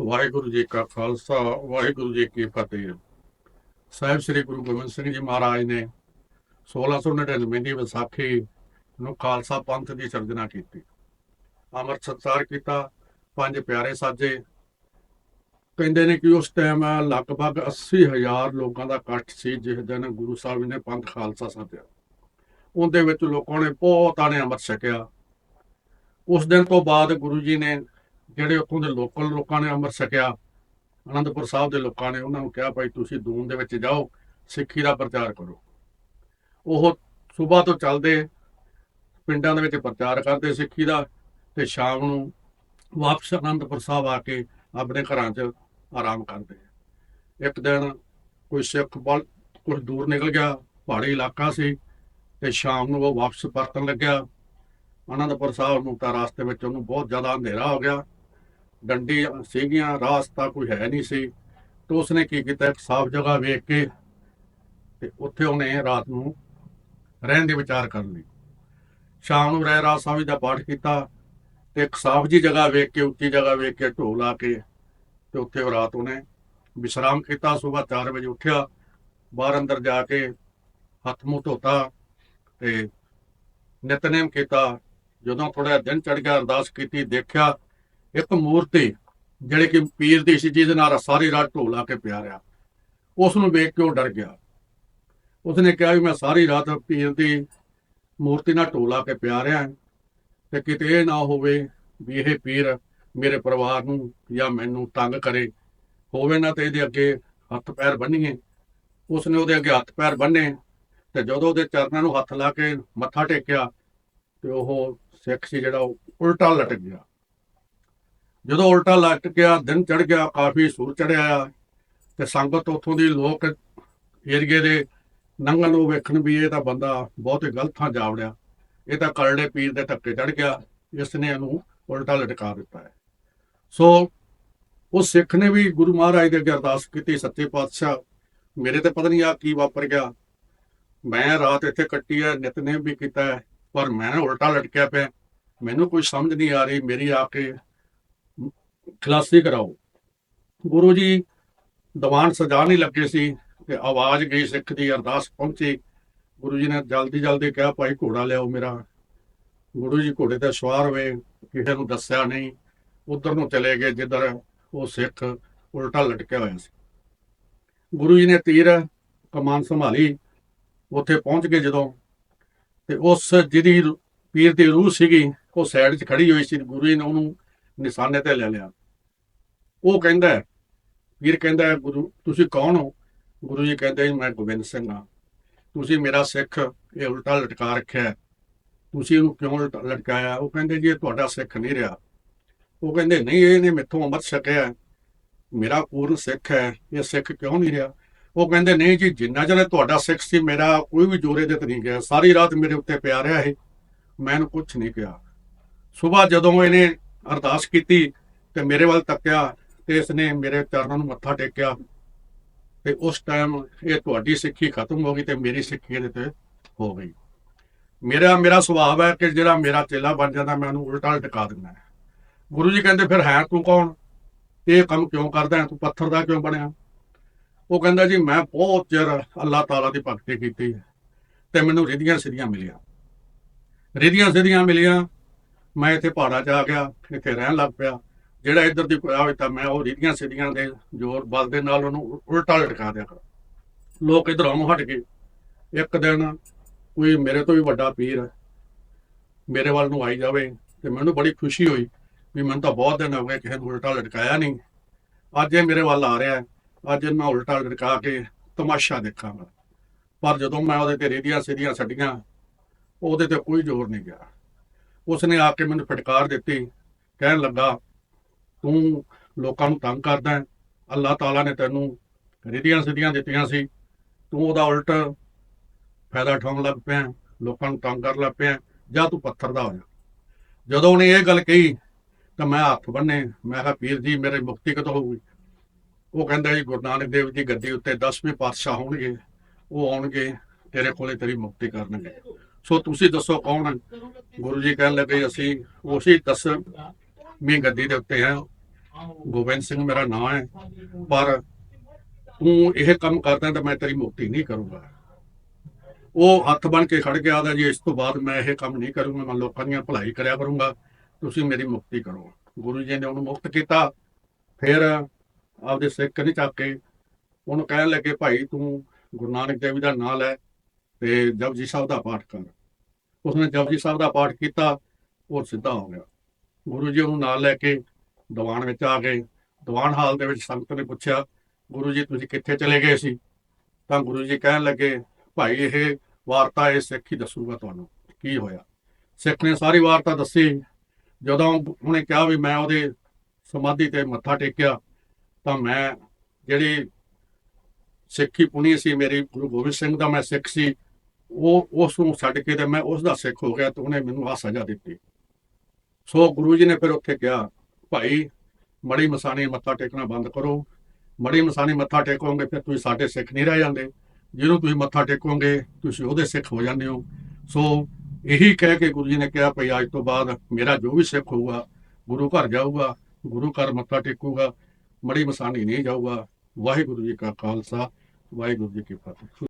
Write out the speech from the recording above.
ਵਾਹਿਗੁਰੂ ਜੀ ਕਾ ਖਾਲਸਾ, ਵਾਹਿਗੁਰੂ ਜੀ ਕੀ ਫਤਿਹ। ਸਾਹਿਬ ਸ੍ਰੀ ਗੁਰੂ ਗੋਬਿੰਦ ਸਿੰਘ ਜੀ ਮਹਾਰਾਜ ਨੇ 1699 ਦੀ ਵਿਸਾਖੀ ਨੂੰ ਖਾਲਸਾ ਪੰਥ ਦੀ ਸਿਰਜਣਾ ਕੀਤੀ। ਅੰਮ੍ਰਿਤ ਸੰਸਾਰ ਕੀਤਾ, ਪੰਜ ਪਿਆਰੇ ਸਾਜੇ। ਕਹਿੰਦੇ ਨੇ ਕਿ ਉਸ ਟਾਈਮ ਲਗਭਗ 80000 ਲੋਕਾਂ ਦਾ ਇਕੱਠ ਸੀ, ਜਿਸ ਦਿਨ ਗੁਰੂ ਸਾਹਿਬ ਨੇ ਪੰਥ ਖਾਲਸਾ ਸਾਜਿਆ। ਉਹਦੇ ਵਿੱਚ ਲੋਕਾਂ ਨੇ ਬਹੁਤਾਂ ਨੇ ਅੰਮ੍ਰਿਤ ਛਕਿਆ। ਉਸ ਦਿਨ ਤੋਂ ਬਾਅਦ ਗੁਰੂ ਜੀ ਨੇ ਜਿਹੜੇ ਉੱਥੋਂ ਦੇ ਲੋਕਲ ਲੋਕਾਂ ਨੇ ਅੰਮ੍ਰਿਤ ਛਕਿਆ, ਅਨੰਦਪੁਰ ਸਾਹਿਬ ਦੇ ਲੋਕਾਂ ਨੇ ਉਹਨਾਂ ਨੂੰ ਕਿਹਾ, ਭਾਈ ਤੁਸੀਂ ਦੂਨ ਦੇ ਵਿੱਚ ਜਾਓ, ਸਿੱਖੀ ਦਾ ਪ੍ਰਚਾਰ ਕਰੋ। ਉਹ ਸਵੇਰ ਤੋਂ ਚੱਲਦੇ, ਪਿੰਡਾਂ ਦੇ ਵਿੱਚ ਪ੍ਰਚਾਰ ਕਰਦੇ ਸਿੱਖੀ ਦਾ ਤੇ ਸ਼ਾਮ ਨੂੰ ਵਾਪਸ ਅਨੰਦਪੁਰ ਸਾਹਿਬ ਆ ਕੇ ਆਪਣੇ ਘਰਾਂ 'ਚ ਆਰਾਮ ਕਰਦੇ। ਇੱਕ ਦਿਨ ਕੋਈ ਸਿੱਖ ਬਲ ਕੁਝ ਦੂਰ ਨਿਕਲ ਗਿਆ, ਪਹਾੜੀ ਇਲਾਕਾ ਸੀ ਤੇ ਸ਼ਾਮ ਨੂੰ ਉਹ ਵਾਪਸ ਪਰਤਣ ਲੱਗਿਆ। ਅਨੰਦਪੁਰ ਸਾਹਿਬ ਨੂੰ ਤਾਂ ਰਸਤੇ ਵਿੱਚ ਉਹਨੂੰ ਬਹੁਤ ਜ਼ਿਆਦਾ ਹਨੇਰਾ ਹੋ ਗਿਆ। ਡੰਡੀ ਸੀਗੀਆਂ ਰਾਸਤਾ ਕੋਈ ਹੈ ਨਹੀਂ ਸੀ। ਤੇ ਉਸਨੇ ਕੀ ਕੀਤਾ? ਇੱਕ ਸਾਫ਼ ਜਗ੍ਹਾ ਵੇਖ ਕੇ ਤੇ ਉੱਥੇ ਉਹਨੇ ਰਾਤ ਨੂੰ ਰਹਿਣ ਦੀ ਵਿਚਾਰ ਕਰ ਲਈ। ਸ਼ਾਮ ਨੂੰ ਰਹਿ ਰਾਤ ਸਾਹਿਬ ਦਾ ਪਾਠ ਕੀਤਾ ਤੇ ਇੱਕ ਸਾਫ਼ ਜੀ ਜਗ੍ਹਾ ਵੇਖ ਕੇ, ਉੱਚੀ ਜਗ੍ਹਾ ਵੇਖ ਕੇ ਢੋ ਲਾ ਕੇ ਤੇ ਉੱਥੇ ਉਹ ਰਾਤ ਉਹਨੇ ਵਿਸ਼ਰਾਮ ਕੀਤਾ। ਸਵੇਰ 4 ਵਜੇ ਉੱਠਿਆ, ਬਾਹਰ ਅੰਦਰ ਜਾ ਕੇ ਹੱਥ ਮੂੰਹ ਧੋਤਾ ਤੇ ਨਿਤਨੇਮ ਕੀਤਾ। ਜਦੋਂ ਥੋੜਾ ਦਿਨ ਚੜ ਗਿਆ, ਅਰਦਾਸ ਕੀਤੀ, ਦੇਖਿਆ ਇੱਕ ਮੂਰਤੀ ਜਿਹੜੇ ਕਿ ਪੀਰ ਦੀ ਸੀ, ਜਿਹਦੇ ਨਾਲ ਸਾਰੀ ਰਾਤ ਢੋਲਾ ਕੇ ਪਿਆ ਰਿਹਾ। ਉਸ ਨੂੰ ਵੇਖ ਕੇ ਉਹ ਡਰ ਗਿਆ। ਉਸਨੇ ਕਿਹਾ ਵੀ ਮੈਂ ਸਾਰੀ ਰਾਤ ਪੀਰ ਦੀ ਮੂਰਤੀ ਨਾਲ ਢੋਲਾ ਕੇ ਪਿਆ ਰਿਹਾ ਤੇ ਕਿਤੇ ਇਹ ਨਾ ਹੋਵੇ ਵੀ ਇਹ ਪੀਰ ਮੇਰੇ ਪਰਿਵਾਰ ਨੂੰ ਜਾਂ ਮੈਨੂੰ ਤੰਗ ਕਰੇ। ਹੋਵੇ ਨਾ ਤੇ ਇਹਦੇ ਅੱਗੇ ਹੱਥ ਪੈਰ ਬੰਨੀਏ। ਉਸਨੇ ਉਹਦੇ ਅੱਗੇ ਹੱਥ ਪੈਰ ਬੰਨੇ ਤੇ ਜਦੋਂ ਉਹਦੇ ਚਰਨਾਂ ਨੂੰ ਹੱਥ ਲਾ ਕੇ ਮੱਥਾ ਟੇਕਿਆ ਤੇ ਉਹ ਸਿੱਖ ਸੀ ਜਿਹੜਾ ਉਹ ਉਲਟਾ ਲਟਕ ਗਿਆ। ਜਦੋਂ ਉਲਟਾ ਲਟਕ ਗਿਆ, ਦਿਨ ਚੜ ਗਿਆ, ਕਾਫੀ ਸੂਰ ਚੜਿਆ ਆ ਤੇ ਸੰਗਤ ਉਥੋਂ ਦੀ ਲੋਕ ਏਰੀਏ ਦੇ ਨੰਗਲ ਨੂੰ ਵੇਖਣ ਵੀ ਇਹ ਤਾਂ ਬੰਦਾ ਬਹੁਤ ਗਲਤ ਥਾਂ ਜਾ ਵੜਿਆ। ਇਹ ਤਾਂ ਕਰੜੇ ਪੀਰ ਦੇ ਧੱਕੇ ਚੜ ਗਿਆ, ਇਸ ਨੇ ਇਹਨੂੰ ਉਲਟਾ ਲਟਕਾ ਦਿੱਤਾ ਹੈ। ਸੋ ਉਹ ਸਿੱਖ ਨੇ ਵੀ ਗੁਰੂ ਮਹਾਰਾਜ ਦੇ ਅੱਗੇ ਅਰਦਾਸ ਕੀਤੀ, ਸੱਚੇ ਪਾਤਸ਼ਾਹ, ਮੇਰੇ ਤੇ ਪਤਾ ਨਹੀਂ ਆ ਕੀ ਵਾਪਰ ਗਿਆ। ਮੈਂ ਰਾਤ ਇੱਥੇ ਕੱਟੀ ਹੈ ਨਿਤਨੇਮ ਵੀ ਕੀਤਾ ਹੈ, ਪਰ ਮੈਂ ਉਲਟਾ ਲਟਕਿਆ ਪਿਆ। ਮੈਨੂੰ ਕੋਈ ਸਮਝ ਨਹੀਂ ਆ ਰਹੀ, ਮੇਰੀ ਆ ਕੇ ਖਲਾਸੀ ਕਰਾਓ। ਗੁਰੂ ਜੀ, ਦੀਵਾਨ ਸਜਾ ਨਹੀਂ ਲੱਗੇ ਸੀ ਤੇ ਆਵਾਜ਼ ਗਈ ਸਿੱਖ ਦੀ, ਅਰਦਾਸ ਪਹੁੰਚੀ। ਗੁਰੂ ਜੀ ਨੇ ਜਲਦੀ ਜਲਦੀ ਕਿਹਾ, ਭਾਈ ਘੋੜਾ ਲਿਆਓ ਮੇਰਾ। ਗੁਰੂ ਜੀ ਘੋੜੇ ਤੇ ਸਵਾਰ ਹੋਏ, ਕਿਸੇ ਨੂੰ ਦੱਸਿਆ ਨਹੀਂ। ਉਧਰ ਨੂੰ ਚਲੇ ਗਏ, ਜਿੱਧਰ ਉਹ ਸਿੱਖ ਉਲਟਾ ਲਟਕਿਆ ਹੋਇਆ ਸੀ। ਗੁਰੂ ਜੀ ਨੇ ਤੀਰ ਕਮਾਨ ਸੰਭਾਲੀ, ਉੱਥੇ ਪਹੁੰਚ ਗਏ ਜਦੋਂ। ਤੇ ਉਸ ਜਿਹਦੀ ਪੀਰ ਦੀ ਰੂਹ ਸੀਗੀ, ਉਹ ਸਾਈਡ 'ਚ ਖੜੀ ਹੋਈ ਸੀ। ਗੁਰੂ ਜੀ ਨੇ ਉਹਨੂੰ ਨਿਸ਼ਾਨੇ ਤੇ ਲੈ ਲਿਆ। ਉਹ ਕਹਿੰਦਾ ਹੈ, ਪੀਰ ਕਹਿੰਦਾ ਹੈ, ਗੁਰੂ ਤੁਸੀਂ ਕੌਣ ਹੋ? ਗੁਰੂ ਜੀ ਕਹਿੰਦੇ ਜੀ, ਮੈਂ ਗੋਬਿੰਦ ਸਿੰਘ ਹਾਂ। ਤੁਸੀਂ ਮੇਰਾ ਸਿੱਖ ਇਹ ਉਲਟਾ ਲਟਕਾ ਰੱਖਿਆ ਤੁਸੀਂ ਇਹਨੂੰ ਕਿਉਂ ਉਲਟਾ ਲਟਕਾਇਆ? ਉਹ ਕਹਿੰਦੇ ਜੀ ਇਹ ਤੁਹਾਡਾ ਸਿੱਖ ਨਹੀਂ ਰਿਹਾ। ਉਹ ਕਹਿੰਦੇ ਨਹੀਂ ਇਹਨੇ ਮੈਥੋਂ ਅੰਮ੍ਰਿਤ ਛਕਿਆ ਮੇਰਾ ਪੂਰਨ ਸਿੱਖ ਹੈ ਇਹ ਸਿੱਖ ਕਿਉਂ ਨਹੀਂ ਰਿਹਾ? ਉਹ ਕਹਿੰਦੇ ਨਹੀਂ ਜੀ ਜਿੰਨਾ ਚਿਰ ਤੁਹਾਡਾ ਸਿੱਖ ਸੀ ਮੇਰਾ ਕੋਈ ਵੀ ਜੋਰੇ ਦੇ ਨਹੀਂ ਗਿਆ। ਸਾਰੀ ਰਾਤ ਮੇਰੇ ਉੱਤੇ ਪਿਆ ਰਿਹਾ ਇਹ। ਮੈਂ ਇਹਨੂੰ ਕੁਝ ਨਹੀਂ ਕਿਹਾ। ਸਵੇਰ ਜਦੋਂ ਇਹਨੇ ਅਰਦਾਸ ਕੀਤੀ ਤੇ ਮੇਰੇ ਵੱਲ ਤੱਕਿਆ ਤੇ ਇਸਨੇ ਮੇਰੇ ਚਰਨਾਂ ਨੂੰ ਮੱਥਾ ਟੇਕਿਆ ਤੇ ਉਸ ਟਾਈਮ ਇਹ ਤੁਹਾਡੀ ਸਿੱਖੀ ਖਤਮ ਹੋ ਗਈ ਤੇ ਮੇਰੀ ਸਿੱਖੀ ਇਹਦੇ ਤੇ ਹੋ ਗਈ। ਮੇਰਾ ਮੇਰਾ ਸੁਭਾਅ ਹੈ ਕਿ ਜਿਹੜਾ ਮੇਰਾ ਚੇਲਾ ਬਣ ਜਾਂਦਾ, ਮੈਂ ਉਹਨੂੰ ਉਲਟਾ ਲਟਕਾ ਦਿੰਦਾ ਗੁਰੂ ਜੀ ਕਹਿੰਦੇ, ਫਿਰ ਹੈ ਤੂੰ ਕੌਣ? ਇਹ ਕੰਮ ਕਿਉਂ ਕਰਦਾ ਹੈ? ਤੂੰ ਪੱਥਰ ਦਾ ਕਿਉਂ ਬਣਿਆ? ਉਹ ਕਹਿੰਦਾ, ਜੀ, ਮੈਂ ਬਹੁਤ ਚਿਰ ਅੱਲਾਹ ਤਾਲਾ ਦੀ ਭਗਤੀ ਕੀਤੀ ਹੈ ਤੇ ਮੈਨੂੰ ਰਿਧੀਆਂ ਸਿੱਧੀਆਂ ਮਿਲੀਆਂ। ਰਿਧੀਆਂ ਸਿੱਧੀਆਂ ਮਿਲੀਆਂ, ਮੈਂ ਇੱਥੇ ਪਹਾੜਾਂ 'ਚ ਆ ਗਿਆ, ਇੱਥੇ ਰਹਿਣ ਲੱਗ ਪਿਆ। ਜਿਹੜਾ ਇੱਧਰ ਦੀ ਕੋਈ ਆਵੇ ਤਾਂ ਮੈਂ ਉਹ ਰਿਧੀਆਂ ਸਿੱਧੀਆਂ ਦੇ ਜ਼ੋਰ ਬਲ ਦੇ ਨਾਲ ਉਹਨੂੰ ਉਲਟਾ ਲਟਕਾ ਦਿਆ ਕਰ। ਲੋਕ ਇੱਧਰ ਆਉਣੋਂ ਹਟ ਗਏ ਇੱਕ ਦਿਨ ਕੋਈ ਮੇਰੇ ਤੋਂ ਵੀ ਵੱਡਾ ਪੀਰ ਮੇਰੇ ਵੱਲ ਨੂੰ ਆਈ ਜਾਵੇ ਤੇ ਮੈਨੂੰ ਬੜੀ ਖੁਸ਼ੀ ਹੋਈ ਵੀ ਮੈਨੂੰ ਤਾਂ ਬਹੁਤ ਦਿਨ ਹੋ ਗਏ ਕਿਸੇ ਨੂੰ ਉਲਟਾ ਲਟਕਾਇਆ ਨਹੀਂ। ਅੱਜ ਇਹ ਮੇਰੇ ਵੱਲ ਆ ਰਿਹਾ ਅੱਜ ਇਹਨੂੰ ਮੈਂ ਉਲਟਾ ਲਟਕਾ ਕੇ ਤਮਾਸ਼ਾ ਦੇਖਾਂਗਾ। ਪਰ ਜਦੋਂ ਮੈਂ ਉਹਦੇ ਤੇ ਰੇਡੀਆਂ ਸਿੱਧੀਆਂ ਛੱਡੀਆਂ, ਉਹਦੇ ਤੇ ਕੋਈ ਜ਼ੋਰ ਨਹੀਂ ਗਿਆ। ਉਸਨੇ ਆ ਕੇ ਮੈਨੂੰ ਫਟਕਾਰ ਦਿੱਤੀ, ਕਹਿਣ ਲੱਗਾ ਤੂੰ ਲੋਕਾਂ ਨੂੰ ਤੰਗ ਕਰਦਾ ਹੈ। ਅੱਲਾਹ ਤਾਲਾ ਨੇ ਤੈਨੂੰ ਰਿਧੀਆਂ ਸਿੱਧੀਆਂ ਦਿੱਤੀਆਂ ਸੀ। ਤੂੰ ਉਹਦਾ ਉਲਟ ਫਾਇਦਾ ਉਠਾਉਣ ਲੱਗ ਪਿਆ ਲੋਕਾਂ ਨੂੰ ਤੰਗ ਕਰਨ ਲੱਗ ਪਿਆ ਜਾਂ ਤੂੰ ਪੱਥਰ ਦਾ ਹੋ ਜਾ। ਜਦੋਂ ਉਹਨੇ ਇਹ ਗੱਲ ਕਹੀ, ਤਾਂ ਮੈਂ ਹੱਥ ਬੰਨੇ ਮੈਂ ਕਿਹਾ ਪੀਰ ਜੀ, ਮੇਰੇ ਮੁਕਤੀ ਕਦੋਂ ਹੋਊਗੀ? ਉਹ ਕਹਿੰਦਾ ਜੀ, ਗੁਰੂ ਨਾਨਕ ਦੇਵ ਜੀ ਗੱਦੀ ਉੱਤੇ 10ਵੇਂ ਪਾਤਸ਼ਾਹ ਹੋਣਗੇ। ਉਹ ਆਉਣਗੇ, ਤੇਰੇ ਕੋਲੇ ਤੇਰੀ ਮੁਕਤੀ ਕਰਨਗੇ। ਸੋ ਤੁਸੀਂ ਦੱਸੋ ਕੌਣ ਗੁਰੂ ਜੀ ਕਹਿਣ ਲੱਗੇ, ਅਸੀਂ ਉਸੇ ਦਸ ਵੀ ਗੱਦੀ ਦੇ ਉੱਤੇ ਹਾਂ। ਗੋਬਿੰਦ ਸਿੰਘ ਮੇਰਾ ਨਾਮ ਹੈ, ਪਰ ਤੂੰ ਇਹ ਕੰਮ ਕਰਦਾ ਤਾਂ ਮੈਂ ਤੇਰੀ ਮੁਕਤੀ ਨਹੀਂ ਕਰੂੰਗਾ। ਉਹ ਹੱਥ ਬਣ ਕੇ ਖੜ ਗਿਆ ਦਾ ਜੀ, ਇਸ ਤੋਂ ਬਾਅਦ ਮੈਂ ਇਹ ਕੰਮ ਨਹੀਂ ਕਰੂੰਗਾ। ਮੈਂ ਲੋਕਾਂ ਦੀਆਂ ਭਲਾਈ ਕਰਿਆ ਕਰੂੰਗਾ। ਤੁਸੀਂ ਮੇਰੀ ਮੁਕਤੀ ਕਰੋ। ਗੁਰੂ ਜੀ ਨੇ ਉਹਨੂੰ ਮੁਕਤ ਕੀਤਾ। ਫਿਰ ਆਪਦੇ ਸਿੱਖ ਨਹੀਂ ਚੱਕ ਕੇ ਉਹਨੂੰ ਕਹਿਣ ਲੱਗੇ, ਭਾਈ, ਤੂੰ ਗੁਰੂ ਨਾਨਕ ਦੇਵ ਜੀ ਦਾ ਨਾਮ ਲੈ ਤੇ ਜਪਜੀ ਸਾਹਿਬ ਦਾ ਪਾਠ ਕਰ। ਉਸਨੇ ਜਪਜੀ ਸਾਹਿਬ ਦਾ ਪਾਠ ਕੀਤਾ, ਉਹ ਸਿੱਧਾ ਹੋ ਗਿਆ। ਗੁਰੂ ਜੀ ਉਹਨੂੰ ਨਾਲ ਲੈ ਕੇ ਦੀਵਾਨ ਵਿੱਚ ਆ ਗਏ। ਦੀਵਾਨ ਹਾਲ ਦੇ ਵਿੱਚ ਸੰਗਤ ਨੇ ਪੁੱਛਿਆ, ਗੁਰੂ ਜੀ, ਤੁਸੀਂ ਕਿੱਥੇ ਚਲੇ ਗਏ ਸੀ? ਤਾਂ ਗੁਰੂ ਜੀ ਕਹਿਣ ਲੱਗੇ, ਭਾਈ, ਇਹ ਵਾਰਤਾ ਇਹ ਸਿੱਖ ਹੀ ਦੱਸੂਗਾ ਤੁਹਾਨੂੰ, ਕੀ ਹੋਇਆ? ਸਿੱਖ ਨੇ ਸਾਰੀ ਵਾਰਤਾ ਦੱਸੀ। ਜਦੋਂ ਉਹਨੇ ਕਿਹਾ ਵੀ ਮੈਂ ਉਹਦੇ ਸਮਾਧੀ ਤੇ ਮੱਥਾ ਟੇਕਿਆ, ਤਾਂ ਮੈਂ ਜਿਹੜੀ ਸਿੱਖੀ ਪੁਣੀ ਸੀ, ਮੇਰੀ ਗੁਰੂ ਗੋਬਿੰਦ ਸਿੰਘ ਦਾ ਮੈਂ ਸਿੱਖ ਸੀ, ਉਹ ਉਸ ਨੂੰ ਛੱਡ ਕੇ ਤੇ ਮੈਂ ਉਸ ਦਾ ਸਿੱਖ ਹੋ ਗਿਆ ਤੇ ਉਹਨੇ ਮੈਨੂੰ ਆ ਸਜ਼ਾ ਦਿੱਤੀ। ਸੋ ਗੁਰੂ ਜੀ ਨੇ ਫਿਰ ਉੱਥੇ ਕਿਹਾ, ਭਾਈ, ਮੜੀ ਮਸਾਣੀ ਮੱਥਾ ਟੇਕਣਾ ਬੰਦ ਕਰੋ। ਮੜੀ ਮਸਾਣੀ ਮੱਥਾ ਟੇਕੋਗੇ ਫਿਰ ਤੁਸੀਂ ਸਾਡੇ ਸਿੱਖ ਨਹੀਂ ਰਹਿ ਜਾਂਦੇ। ਜਿਹਨੂੰ ਤੁਸੀਂ ਮੱਥਾ ਟੇਕੋਗੇ, ਤੁਸੀਂ ਉਹਦੇ ਸਿੱਖ ਹੋ ਜਾਂਦੇ ਹੋ। ਸੋ ਇਹੀ ਕਹਿ ਕੇ ਗੁਰੂ ਜੀ ਨੇ ਕਿਹਾ, ਭਈ, ਅੱਜ ਤੋਂ ਬਾਅਦ ਮੇਰਾ ਜੋ ਵੀ ਸਿੱਖ ਹੋਊਗਾ, ਗੁਰੂ ਘਰ ਜਾਊਗਾ, ਗੁਰੂ ਘਰ ਮੱਥਾ ਟੇਕੂਗਾ, ਮੜੀ ਮਸਾਣੀ ਨਹੀਂ ਜਾਊਗਾ। ਵਾਹਿਗੁਰੂ ਜੀ ਕਾ ਖਾਲਸਾ, ਵਾਹਿਗੁਰੂ ਜੀ ਕੀ ਫਤਿਹ।